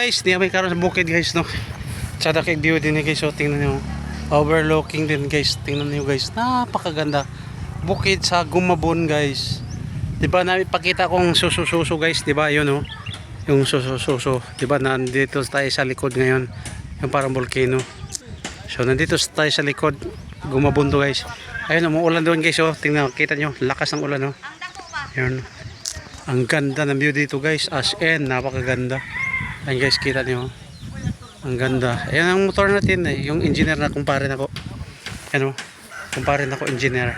guys, di may karon sa bukid guys no. Sada kay view din eh, guys, so tingnan niyo. Overlooking din guys, tingnan niyo guys. Napakaganda. Bukid sa Gumabon guys. 'Di ba na ipakita kong susususo guys, 'di ba? 'Yun oh. Yung susususo, 'di ba? Nandito tayo sa likod ngayon. Yung parang volcano. So nandito tayo sa likod. Gumabon to guys. Ayun, umuulan doon guys oh. Tingnan, kita nyo, lakas ng ulan oh. Ayun. Ang ganda ng view dito guys. As in, napakaganda. Ayun guys, kita nyo. Ang ganda. Ayan ang motor natin. eh. Yung engineer na kumpare na ko. Ano? Kumpare na ko engineer.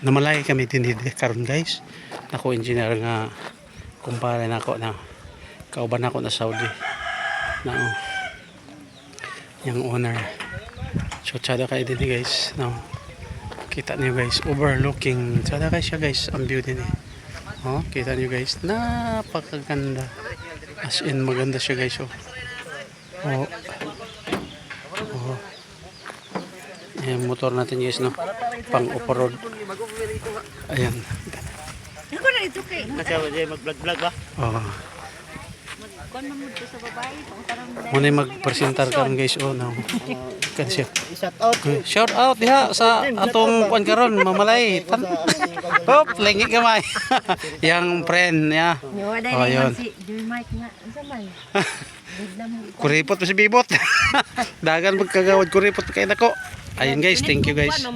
Namalay kami din dito karon guys. Ako engineer nga kumpare na ko na kauban ako na Saudi. Na oh, yung owner. So tsada kayo din eh, guys. No. Kita niyo guys, overlooking. Tsada kayo siya guys, ang view din eh. Oh, kita niyo guys, napakaganda. As in maganda siya guys oh. Oh. Oh. Ayan, motor natin guys no. Pang off-road. Ayan. Ako na ito kay. Mag-vlog-vlog ba? Oh. Kon mamud sa babae. Muna mag-presentar karon guys oh no. Kan siya. I-shout out. Shout out diha sa atong kuan karon mamalay. Hop, lengi gamay. Yang friend ya. Yo, wala Oh, yun. si Joy Mike nga. Unsa man? Bigla mo. Kuripot pa si Bibot. Dagan magkagawad kuripot kay nako. Ayun guys, thank you guys. Man